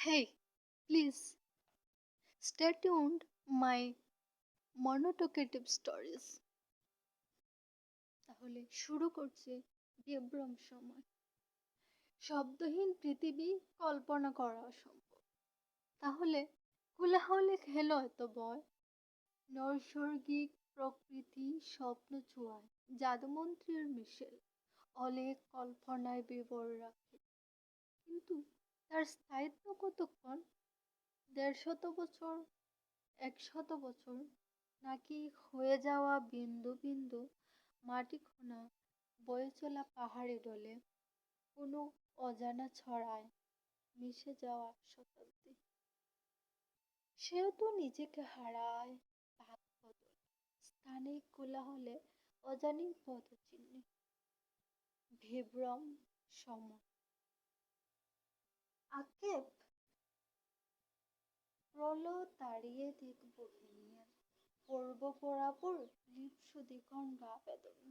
Hey, please stay tuned my monotocative stories. তাহলে শুরু করছি বিভ্রম সময়। শব্দহীন পৃথিবী কল্পনা করা অসম্ভব। তাহলে কোলাহলে খেলো এত বয় নৈসর্গিক প্রকৃতি স্বপ্ন ছোঁয়ায় জাদুমন্ত্রীর মিশেল। অলেক কল্পনায় বিবর রাখে। কিন্তু তার স্থায়িত্ব কতক্ষণ? দেড়শত বছর? একশত বছর? নাকি হয়ে যাওয়া বিন্দু বিন্দু মাটি খোনা বয়ে চলা পাহাড়ে ডলে কোনো অজানা ছড়ায় মিশে যাওয়া শতাব্দী? সেও তো নিজেকে হারায় ভাগ বদল। স্থানে কোলাহলে অজানির পদচিহ্নে বিভ্রম সময়। আক্ষেপ। প্রল তাড়িয়ে দেখব হিনিয়ান পর্ব পরাপর লিপসু দ্বিখণ্ড আবেদন